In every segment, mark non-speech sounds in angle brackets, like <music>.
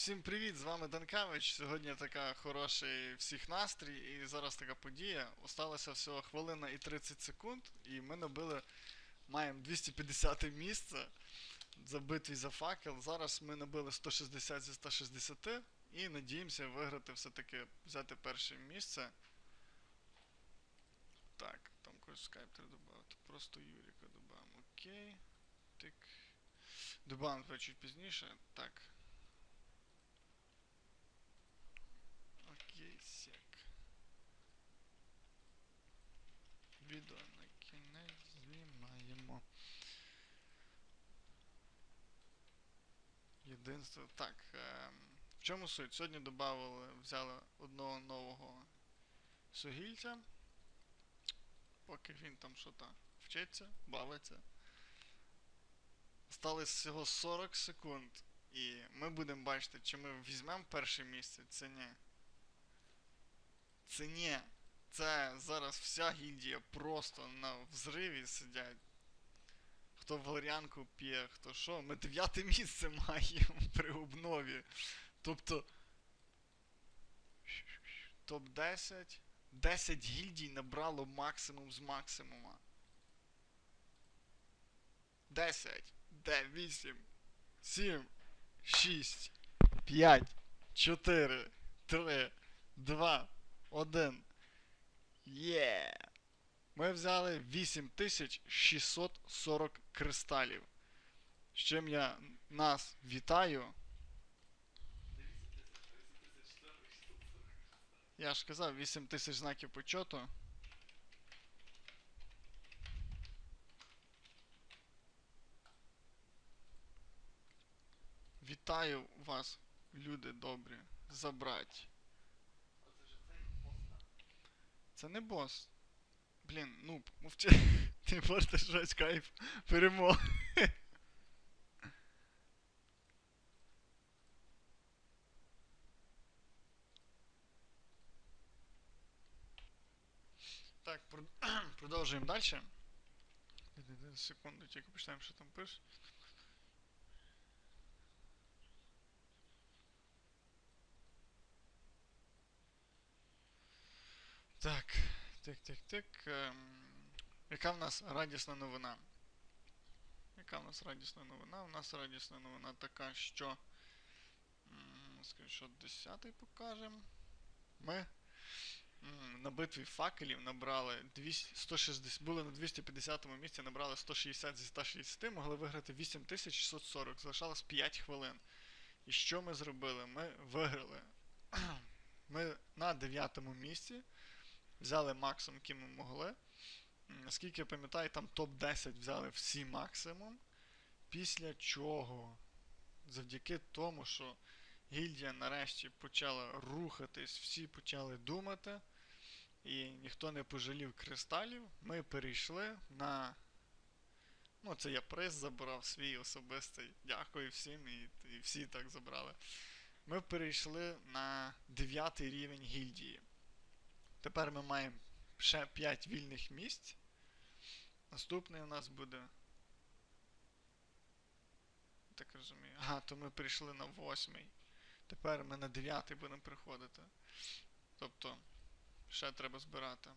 Всім привіт, з вами Данкевич. Сьогодні така хороший всіх настрій, і зараз така подія. Осталося всього хвилина і 30 секунд, і ми набили, маємо 250 місце, забитий за факел. Зараз ми набили 160 зі 160 і надіємося виграти все-таки, взяти перше місце. Так, там когось скайп треба додати. Просто Юріка додамо. Окей. Тик. Добавимо чуть пізніше. Так. Сек. Відео на кінець знімаємо. Єдинство. Так. ем, в чому суть? Сьогодні додали, взяли одного нового сугільця. Поки він там що то вчиться, бавиться. Осталось всього 40 секунд. І ми будемо бачити, чи ми візьмемо перше місце, чи ні. Це ні. Це зараз вся гільдія просто на взриві сидять. Хто валеріанку п'є, хто що. Ми дев'яте місце <laughs> маємо при обнові. Тобто. Топ-10. 10 гільдій набрало максимум з максимума. 10, 9, 8, 7, 6, 5, 4, 3, 2, 1. Є! Ми взяли 8640 кристалів. З чим я нас вітаю. Я ж казав, 8000 знаків почоту. Вітаю вас, люди добрі, забрать. Це не бос. Блін, ну, мовчи. <laughs> Ти можете щось кайф перемоги. <laughs> Так, прод- <clears throat> продовжуємо далі. Секунду, тільки почнемо, що там пише. Так, тик, тик, тик. Ем, яка в нас радісна новина? Яка в нас радісна новина? У нас радісна новина така, що. м, Скріншот 10 покажемо. Ми на битві факелів набрали 200, 160, були на 250 місці, набрали 160 зі 160, могли виграти 8640. Залишалось 5 хвилин. І що ми зробили? Ми виграли. <clears throat> Ми на 9 місці взяли максимум, який ми могли. Наскільки я пам'ятаю, там топ-10 взяли всі максимум. Після чого, завдяки тому, що гільдія нарешті почала рухатись, всі почали думати, і ніхто не пожалів кристалів, ми перейшли на. Ну, це я приз забрав свій особистий. Дякую всім, і, і всі так забрали. Ми перейшли на 9 рівень гільдії. Тепер ми маємо ще 5 вільних місць. Наступний у нас буде. Так розумію. Ага, то ми прийшли на 8. Тепер ми на 9 будемо приходити. Тобто, ще треба збирати.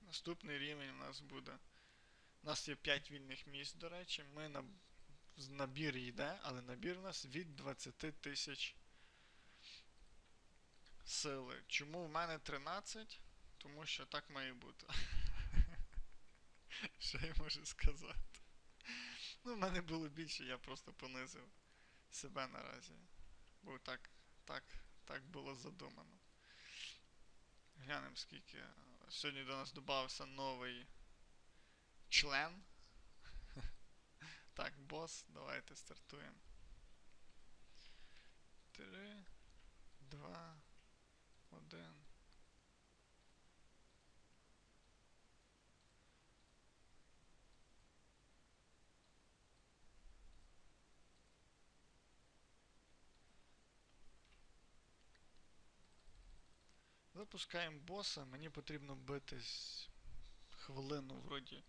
Наступний рівень у нас буде. У нас є 5 вільних місць, до речі. Ми на набір йде, але набір у нас від 20 тисяч сили. Чому в мене 13? Тому що так має бути. <laughs> Що я можу сказати? Ну, в мене було більше, я просто понизив себе наразі. Бо так, так, так було задумано. Глянемо скільки. Сьогодні до нас додався новий член. <laughs> Так, бос, давайте стартуємо. Три, два, один. Запускаємо боса, мені потрібно битись хвилину вроді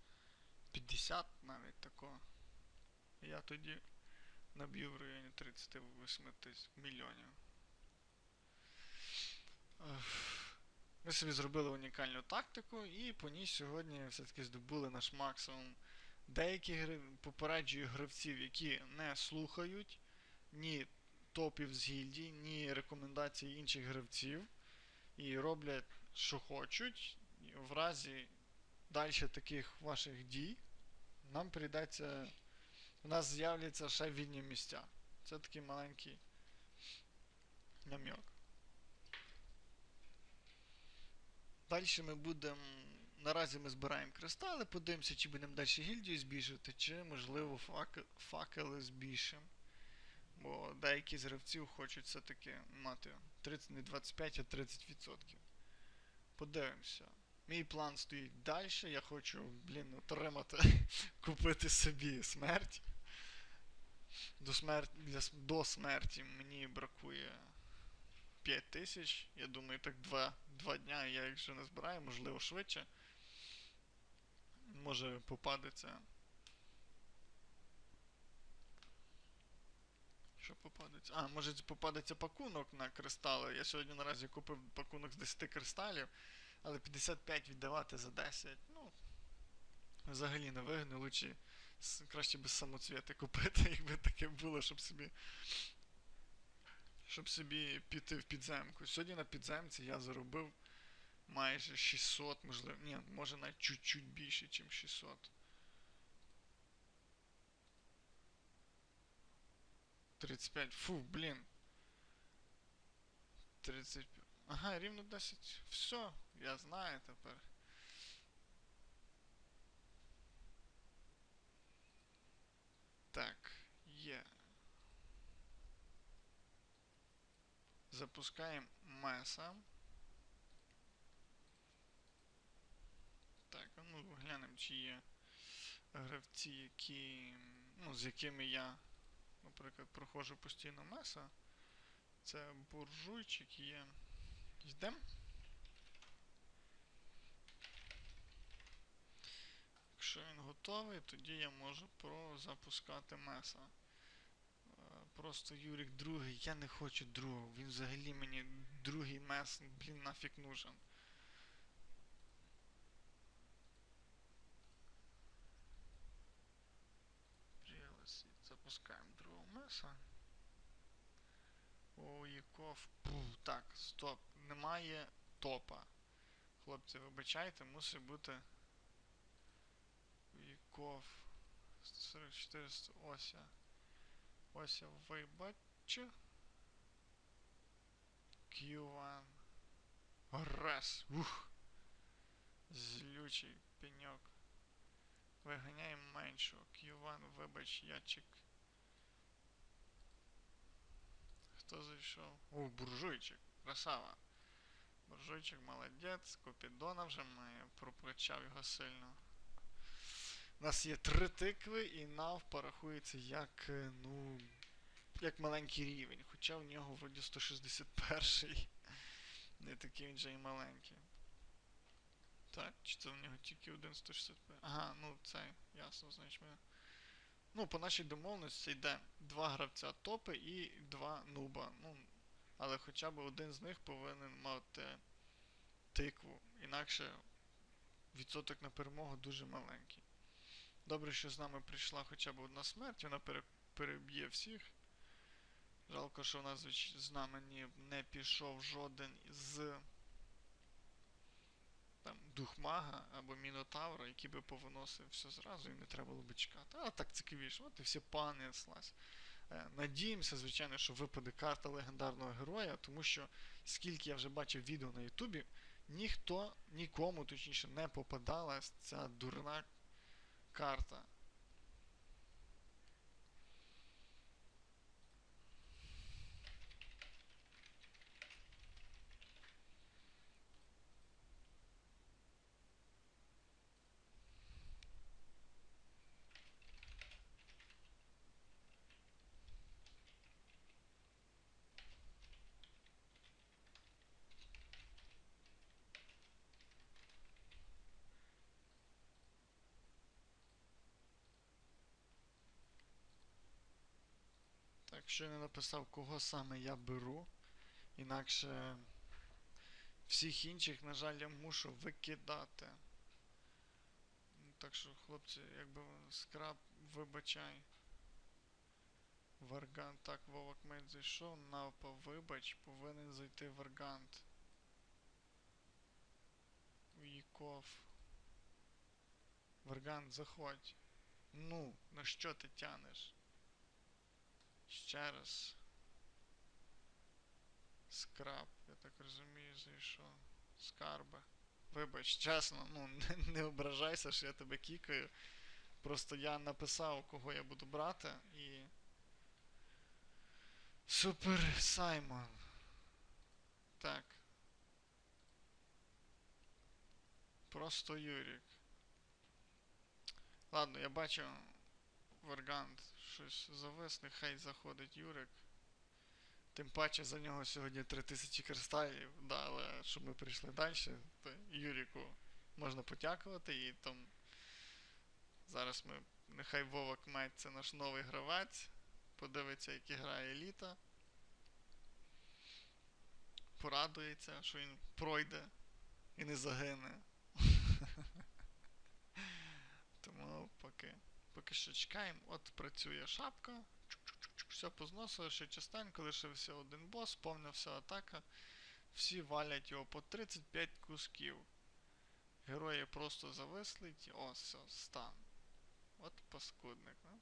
50 навіть такого. Я тоді наб'ю в районі 38 тисяч мільйонів. Ми собі зробили унікальну тактику і по ній сьогодні все-таки здобули наш максимум. Деякі попереджую гравців, які не слухають ні топів з гільдії, ні рекомендацій інших гравців і роблять, що хочуть. В разі далі таких ваших дій нам прийдеться. У нас з'являться ще вільні місця. Це такий маленький намек. Далі ми будемо. Наразі ми збираємо кристали, подивимося, чи будемо далі гільдію збільшувати, чи, можливо, факе- факели збільшимо. Бо деякі з гравців хочуть все-таки мати 30, не 25, а 30%. Подивимося. Мій план стоїть далі. Я хочу, блін, отримати, <laughs> купити собі смерть. До, смер... для... до смерті мені бракує 5 тисяч. Я думаю, так 2, 2 дня я їх вже не збираю, можливо, швидше. Може попадеться. Що попадеться? А, може попадеться пакунок на кристали. Я сьогодні наразі купив пакунок з 10 кристалів, але 55 віддавати за 10. Ну. Взагалі не вигне, лучше краще без самоцвіти купити, <laughs> якби таке було, щоб собі. Щоб собі піти в підземку. Сьогодні на підземці я заробив майже 600, можливо. Ні, може навіть чуть-чуть більше, ніж 600. 35. Фу, блін. 35. Ага, рівно 10. Все, я знаю тепер. Так, є. Запускаємо меса. Так, ну глянемо, чи є гравці, які. Ну, з якими я, наприклад, проходжу постійно меса. Це буржуйчик є. Йдемо. Якщо він готовий, тоді я можу прозапускати меса. Просто Юрік другий, я не хочу другого. Він взагалі мені другий мес, блін, нафіг нужен. Запускаємо другого меса. Оїков. Пу, так, стоп. Немає топа. Хлопці, вибачайте, мусить бути. Оїков. 44 ося. Ося вибачу. Q1. Раз. Ух. Злючий пеньок. Виганяємо меншого. Q1, вибач, ячик. Хто зайшов? О, буржуйчик. Красава. Буржуйчик молодець. Купідона вже має, прокачав його сильно. У нас є три тикви, і нав порахується як, е, ну, як маленький рівень. Хоча в нього вроді 161-й. Не такий він же і маленький. Так, чи це в нього тільки один 165? Ага, ну це ясно, значить ми. Ну, по нашій домовленості йде два гравця топи і два нуба. Ну, але хоча б один з них повинен мати тикву. Інакше відсоток на перемогу дуже маленький. Добре, що з нами прийшла хоча б одна смерть, вона пере- переб'є всіх. Жалко, що в нас з нами не пішов жоден з там духмага або мінотавра, який би повиносив все зразу і не треба було би чекати. А так цікавіше, от і всі пани слазь. Е, Надіємося, звичайно, що випаде карта легендарного героя, тому що скільки я вже бачив відео на Ютубі, ніхто нікому точніше не попадалась ця дурна карта. Якщо я не написав, кого саме я беру, інакше всіх інших, на жаль, я мушу викидати. Ну, Так що, хлопці, якби скраб, вибачай. Варгант, так, Вовок Мейд зайшов, Навпа, вибач, повинен зайти Варгант. Уїков. Варгант, заходь. Ну, на що ти тянеш? Ще раз. Скраб, я так розумію, зайшов. Скарби. Вибач, чесно, ну не, <laughs> не ображайся, що я тебе кікаю. Просто я написав, кого я буду брати, і. Супер Саймон. Так. Просто Юрік. Ладно, я бачу Варгант щось завис, нехай заходить Юрик. Тим паче за нього сьогодні 3000 кристалів, да, але щоб ми прийшли далі, то Юріку можна подякувати і там. Зараз ми. Нехай Вова Кмет це наш новий гравець. Подивиться, як грає еліта. Порадується, що він пройде і не загине. <laughs> Тому поки. Що чекаємо. От працює шапка. Все позносили, ще частенько, лишився один бос, повна вся атака. Всі валять його по 35 кусків. Герої просто завислить. О, все, стан. От паскудник, ну.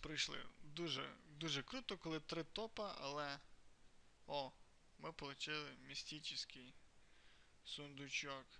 Прийшли. Дуже, дуже круто, коли три топа, але. О, ми отримали містичний сундучок.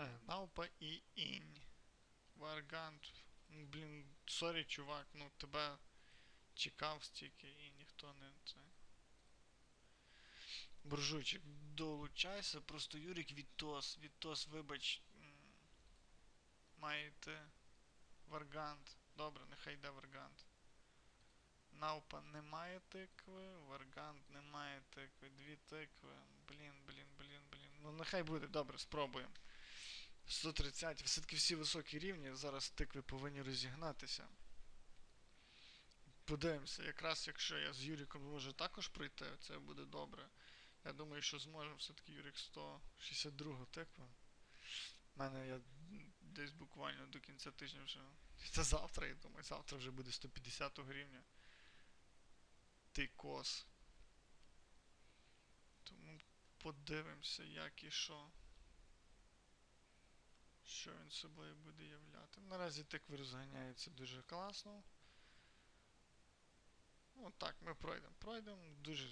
Е, Наупа і інь. Варгант. Блін, сорі, чувак, ну тебе чекав стільки і ніхто не це. Буржуйчик, долучайся, просто Юрік Вітос. Вітос, вибач. Маєте Варгант. Добре, нехай йде Варгант. Наупа немає тикви, Варгант немає тикви, дві тикви. Блін, блін, блін, блін. Ну нехай буде, добре, спробуємо. 130, все-таки всі високі рівні, зараз тикви повинні розігнатися. Подивимося, якраз якщо я з Юріком можу також пройти, це буде добре. Я думаю, що зможемо все-таки Юрік 162 тикву. У мене я десь буквально до кінця тижня вже. <laughs> Це завтра, я думаю, завтра вже буде 150 рівня. Ти кос. Тому подивимося, як і що. Що він собою буде являти. Наразі тикви розганяються дуже класно. Ну так, ми пройдемо. Пройдемо дуже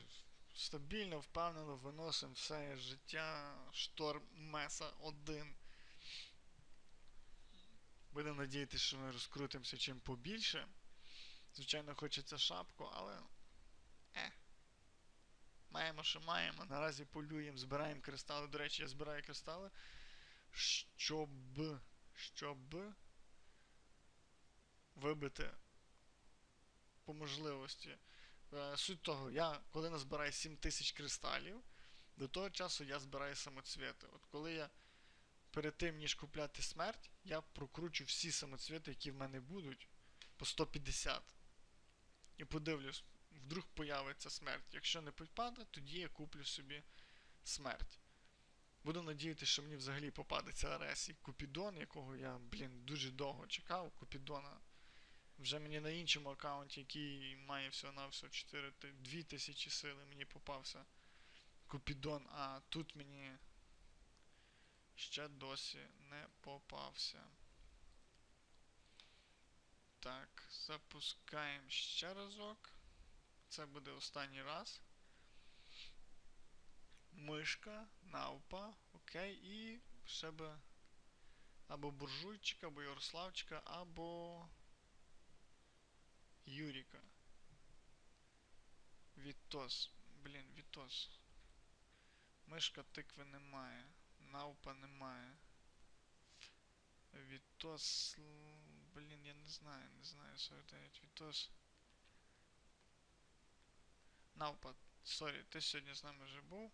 стабільно, впевнено, виносимо все життя. Шторм Меса 1. Будемо надіятися, що ми розкрутимося чим побільше. Звичайно, хочеться шапку, але. Е. Маємо, що маємо. Наразі полюємо, збираємо кристали. До речі, я збираю кристали щоб, щоб вибити по можливості. Е, Суть того, я коли назбираю 7000 кристалів, до того часу я збираю самоцвіти. От коли я перед тим, ніж купляти смерть, я прокручу всі самоцвіти, які в мене будуть, по 150. І подивлюсь, вдруг появиться смерть. Якщо не попаде, тоді я куплю собі смерть. Буду надіятися, що мені взагалі попадеться Арес і Купідон, якого я, блін, дуже довго чекав. Купідона. Вже мені на іншому аккаунті, який має всього на всього 4 2000 сили, мені попався Купідон, а тут мені ще досі не попався. Так, запускаємо ще разок. Це буде останній раз мишка, наупа, окей, і ще би Або буржуйчика, або Ярославчика, або. Юріка. Вітос. Блін, Вітос. Мишка тикви немає. Наупа немає. Вітос. Блін, я не знаю, не знаю. 49. Вітос. Наупа, сорі, ти сьогодні з нами вже був.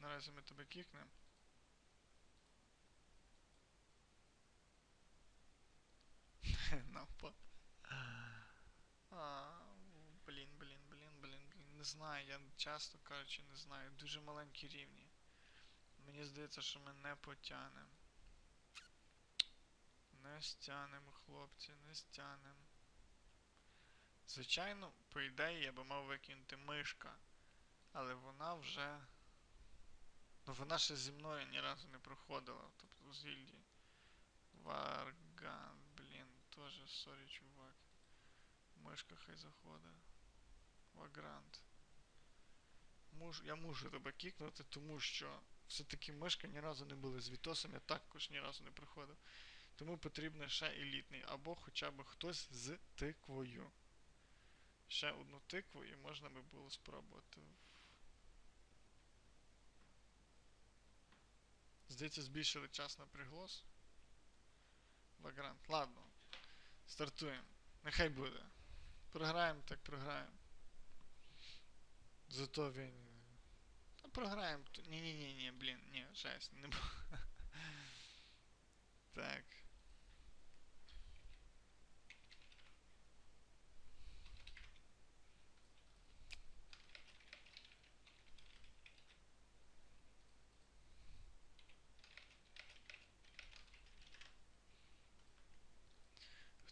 Наразі ми тебе кікнемо. <laughs> Наупа. А, блін, блін, блін, блін, блін. Не знаю, я часто кажучи, не знаю. Дуже маленькі рівні. Мені здається, що ми не потянемо. Не стянемо, хлопці, не стянемо. Звичайно, по ідеї я би мав викинути мишка. Але вона вже. Ну вона ще зі мною ні разу не проходила. Тобто з гільдії. Варган, блін, теж сорі, чувак. Мишка хай заходить. Вагрант. Муж, я мушу тебе кікнути, тому що все-таки мишка ні разу не були з Вітосом, я також ні разу не приходив. Тому потрібно ще елітний, або хоча б хтось з тиквою. Ще одну тикву і можна би було спробувати. Здається, збільшили час на приголос. Вагрант. Ладно. Стартуємо. Нехай буде. Програємо, так програємо. Зато він. Ну програємо. Ні-ні-ні, ні, блін, ні, жесть, не бу- <laughs> Так.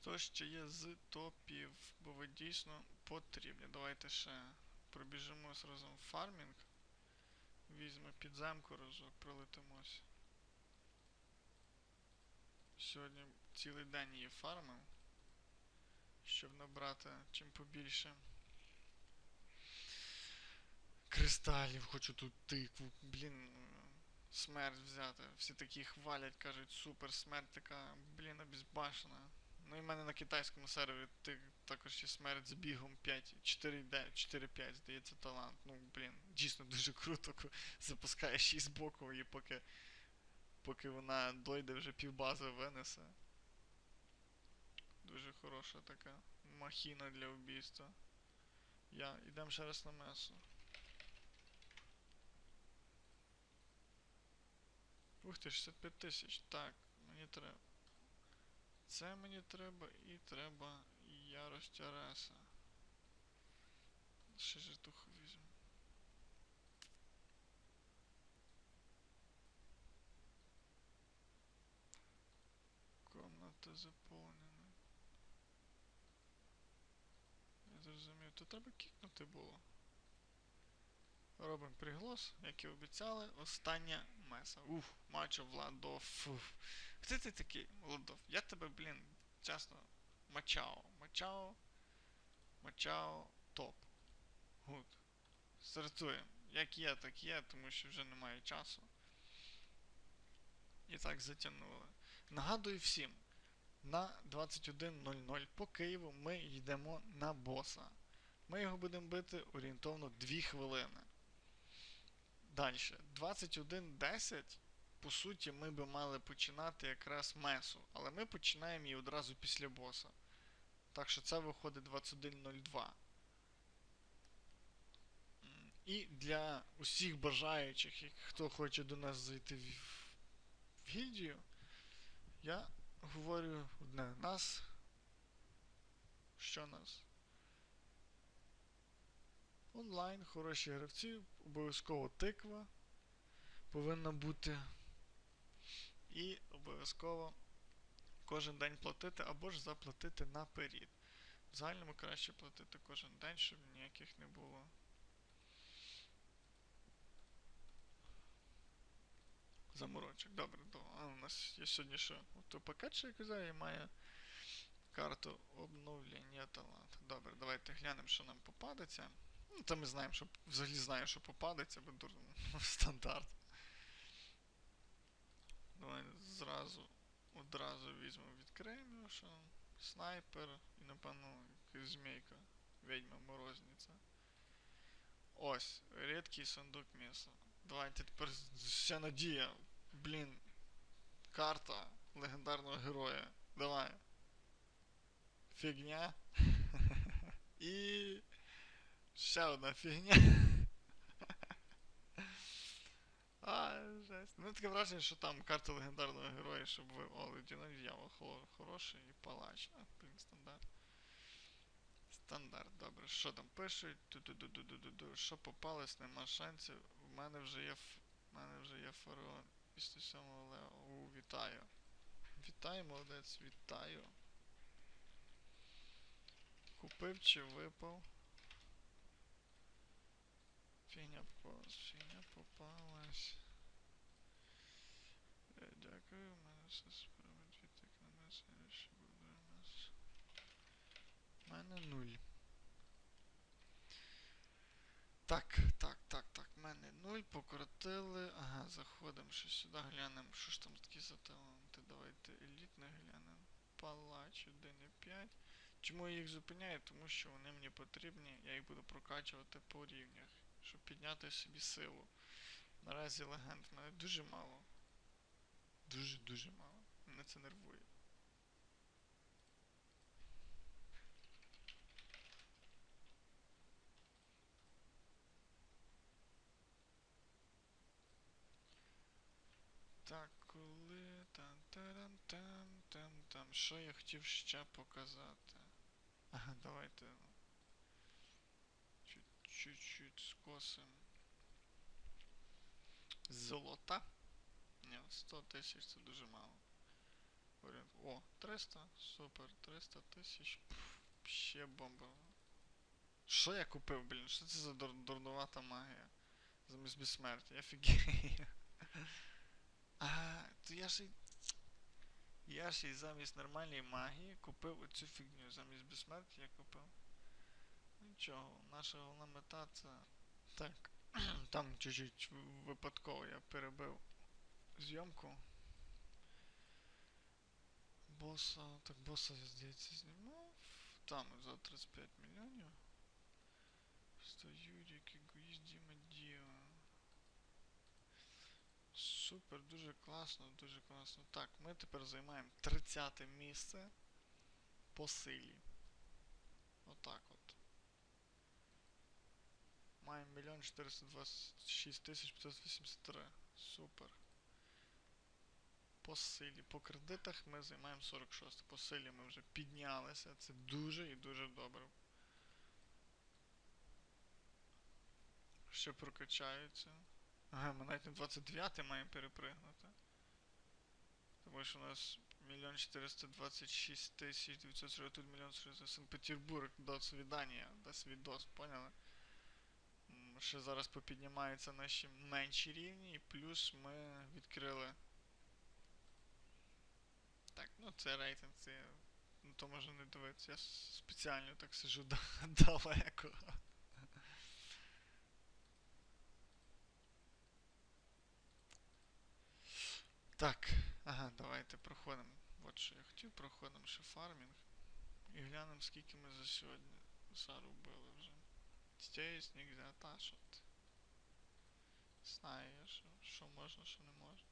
Хто ще є з топів, бо ви дійсно потрібні. Давайте ще пробіжимось разом в фармінг. Візьмемо підземку разок, пролетимось. Сьогодні цілий день її фармив, щоб набрати чим побільше. Кристалів, хочу тут тикву, блін, смерть взяти. Всі такі хвалять, кажуть, супер, смерть така, блін, обізбашена. Ну і в мене на китайському сервері ти, також є смерть з бігом 5, 4, 4-5, здається, талант. Ну, блін, дійсно дуже круто, запускаєш її з боку і поки, поки вона дойде вже півбази винесе. Дуже хороша така махіна для вбійства. Я, ідемо ще раз на месу. Ух ти, 65 тисяч. Так, мені треба. Це мені треба і треба ярость Ареса. Ще житуху візьму. Комната заповнена. Я зрозумів, то треба кікнути було. Робимо приголос, як і обіцяли. Остання меса. Уф, мачо Владов. Уф. Хто ти такий, Владов? Я тебе, блін, чесно, мачао. Мачао. Мачао топ. Гуд. Стартуємо. Як є, так є, тому що вже немає часу. І так затягнули. Нагадую всім, на 21.00 по Києву ми йдемо на боса. Ми його будемо бити орієнтовно 2 хвилини. Далі. 21.10. По суті, ми би мали починати якраз месу, але ми починаємо її одразу після боса. Так що це виходить 21.02. І для усіх бажаючих, хто хоче до нас зайти в, гільдію, я говорю одне. Нас. Що нас? Онлайн, хороші гравці, обов'язково тиква повинна бути. І обов'язково кожен день платити або ж заплатити наперед. В загальному краще платити кожен день, щоб ніяких не було. Заморочок. Добре, то а у нас є сьогодні? То пакет, що я казав, і має карту обновлення таланту. Добре, давайте глянемо, що нам попадеться. Ну, то ми знаємо, що взагалі знаю, що попадеться, бо дурно <laughs> стандарт. Давай зразу одразу візьмемо, відкриємо що снайпер і напевно якась змійка. Ведьма морозниця. Ось, рідкий сундук м'яса. Давайте тепер вся надія. Блін. Карта легендарного героя. Давай. Фігня. <laughs> І ще одна фігня. <laughs> А, жесть. Ну таке враження, що там карта легендарного героя, щоб ви. О, лейтенант Дьявол хо- хороший і палач. А, блін, стандарт. Стандарт, добре. Що там пишуть? Ту-ду-ду-ду-ду-ду. Що попалось, нема шансів. У мене вже є ф... У мене вже є фараон. Після сьомого Лео. У, вітаю. Вітаю, молодець, вітаю. Купив чи випав? Фігня фігня попалась. Е, Дякую, у мене все справа відтик на мессенджері, що буде у нас. У мене нуль. Так, так, так, так, в мене нуль, покоротили. Ага, заходимо ще сюди, глянемо, що ж там такі за таланти. Давайте елітне глянемо. Палач 1.5. Чому я їх зупиняю? Тому що вони мені потрібні, я їх буду прокачувати по рівнях, щоб підняти собі силу. Наразі легенд в мене дуже мало. Дуже-дуже мало. Мене це нервує. Так, коли там тарам там там там. Що я хотів ще показати? Ага, давайте. Чуть- Чуть-чуть скосим. Золота. Ні, 100 тисяч це дуже мало. О, 300, супер, 300 тисяч. Ще бомба. Що я купив, блін? Що це за дур дурнувата магія? Замість безсмертя, я фігію. А, то я ж і. Я ж і замість нормальної магії купив оцю фігню. Замість безсмертя я купив. Нічого, наша головна мета це. Так. <clears throat> Там чуть-чуть випадково я перебив зйомку. Боса. Так боса я здається знімав. Там за 35 мільйонів. Сто Юрік, егоїст Діма. Супер, дуже класно, дуже класно. Так, ми тепер займаємо 30 місце по силі. Отак от. Маємо 1 426 тисяч 583. Супер. По силі. По кредитах ми займаємо 46. По силі ми вже піднялися. Це дуже і дуже добре. Ще прокачаються. Ага, ми навіть на 29 маємо перепригнути. Тому що у нас 1 426 тисяч 940, тут 1 400 Санкт-Петербург, до свидання, до свідос, поняли? Ще зараз попіднімаються наші менші рівні, і плюс ми відкрили. Так, ну це рейтинг, це. Ну то можна не дивитися. Я спеціально так сижу <laughs> да- далеко. Так, ага, давайте проходимо. От що я хотів, проходимо ще фармінг. І глянемо, скільки ми за сьогодні заробили вже. Здесь нельзя та що ти. Знаю я, що, можна, що не можна.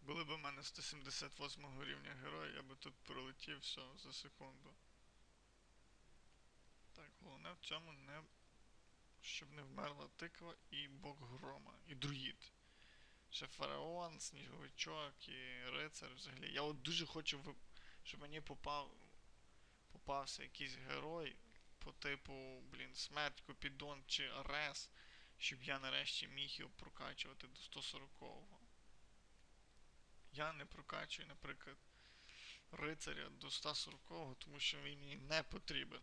Були б у мене 178 рівня героя, я би тут пролетів все за секунду. Так, головне в цьому не щоб не вмерла тиква і бог грома, і друїд. Ще фараон, сніговичок і рицар взагалі. Я от дуже хочу, щоб мені попав, попався якийсь герой по типу, блін, смерть, Купідон чи Арес, щоб я нарешті міг його прокачувати до 140-го. Я не прокачую, наприклад, рицаря до 140-го, тому що він мені не потрібен.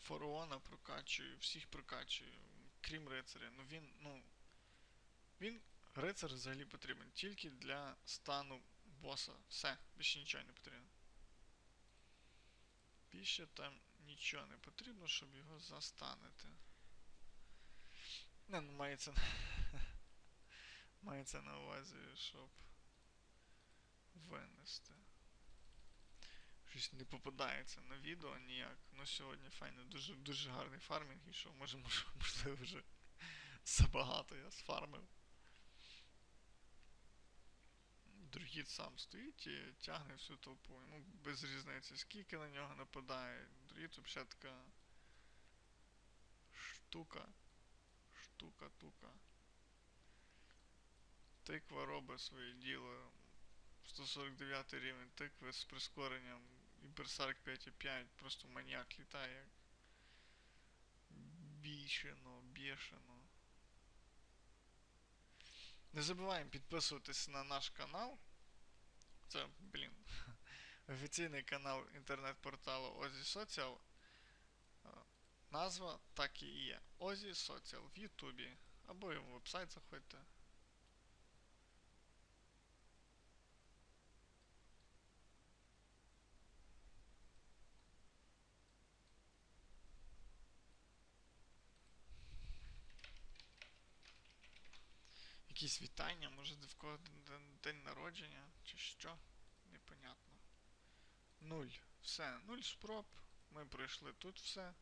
Фараона прокачую, всіх прокачую, крім рицаря. Ну він, ну. Він рицар взагалі потрібен тільки для стану боса. Все, більше нічого не потрібно. Більше там нічого не потрібно, щоб його застанити. Не, ну мається. <laughs> мається на увазі, щоб винести. Щось не попадається на відео ніяк. Ну сьогодні файно, дуже дуже гарний фармінг ішов. Може, <laughs> може, можливо, вже <laughs> забагато я сфармив. Другід сам стоїть і тягне всю толпу. Йому без різниці, скільки на нього нападає. Другід взагалі така штука. Штука-тука. Тиква робить своє діло. 149 рівень тикви з прискоренням і Берсарк 5.5, просто маніяк літає бішено, бішено. Не забуваємо підписуватись на наш канал. Це, блін, <laughs> офіційний канал інтернет-порталу Озі Social. Е, Назва так і є. Озі Social в Ютубі. Або в веб-сайт заходьте. Якісь вітання, може в кого день, народження, чи що? Непонятно. Нуль. Все, нуль спроб. Ми пройшли тут все.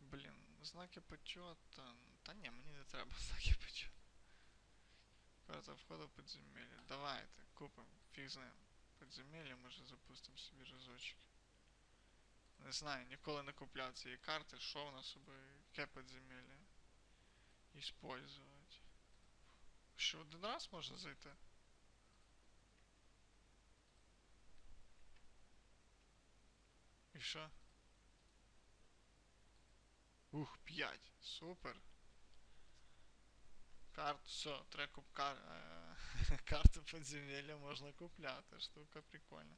Блін, знаки почета. Та ні, мені не треба <laughs> знаки почета. Карта входу в підземелля. Давайте, купимо. Фіг з ним. Підземелля, може запустимо собі разочок. Не знаю, ніколи не купляв цієї карти, що вона собі, яке підземелля. Іспользувати. Що один раз можна зайти? І що? Ух, 5. Супер. Карт, все, треба куп кар... е, <laughs> карту подземелля можна купляти. Штука прикольна.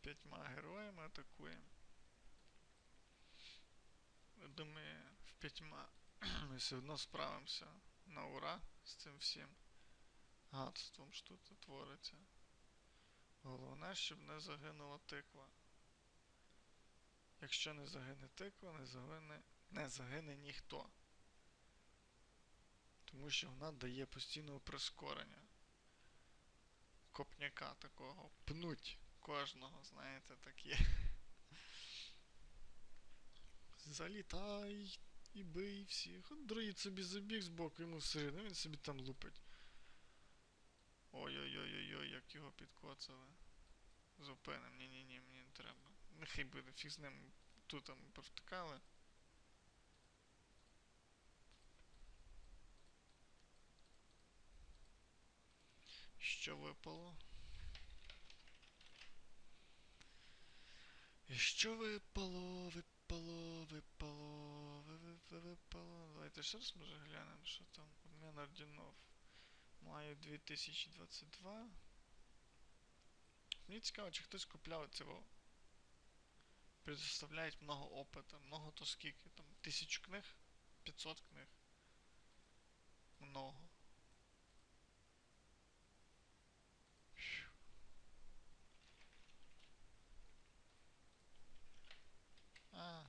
П'ятьма героями атакуємо. Думаю, в п'ятьма <clears throat> ми все одно справимося на ура з цим всім гадством, що тут твориться. Головне, щоб не загинула тиква. Якщо не загине тиква, не загине, не загине ніхто. Тому що вона дає постійного прискорення. Копняка такого. Пнуть кожного, знаєте, так є. <laughs> Залітай і бий всіх. От дроїд собі забіг збоку, йому все рівно, він собі там лупить. Ой-ой-ой-ой-ой, як його підкоцали. Зупиним, ні-ні-ні, мені не треба. Нехай буде, фіг з ним тут там повтикали. Що випало? І що випало, випало, випало, ви- ви- ви- випало. Давайте ще раз може глянемо, що там. Обмін орденов. Маю 2022. Мені цікаво, чи хтось купляв цього. Предоставляють много опита. Много то скільки? Там тисячу книг? 500 книг. Много. Фью. А.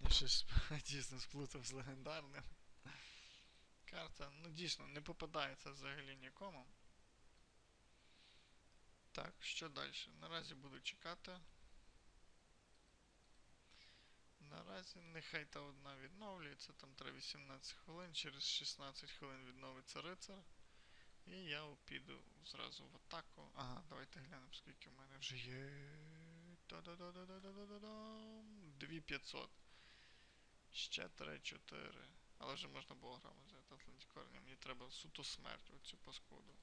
Я щось <laughs> дійсно сплутав з легендарним. Карта, ну дійсно, не попадається взагалі нікому. Так, що далі? Наразі буду чекати. Наразі нехай та одна відновлюється, там треба 18 хвилин, через 16 хвилин відновиться рицар. І я піду зразу в атаку. Ага, давайте глянемо, скільки в мене вже є. Та-да-да-да-да-да-да-дам. 2500. Ще 3-4. Але вже можна було граму взяти Атлантикорні. Мені треба суто смерть оцю паскуду.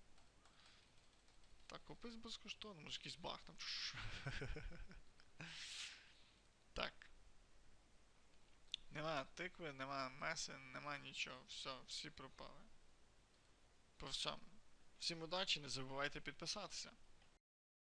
Так, купись безкоштовно, може якийсь баг там. <laughs> так. Нема тикви, нема меси, нема нічого. Все, всі пропали. По всьому. Всім удачі, не забувайте підписатися.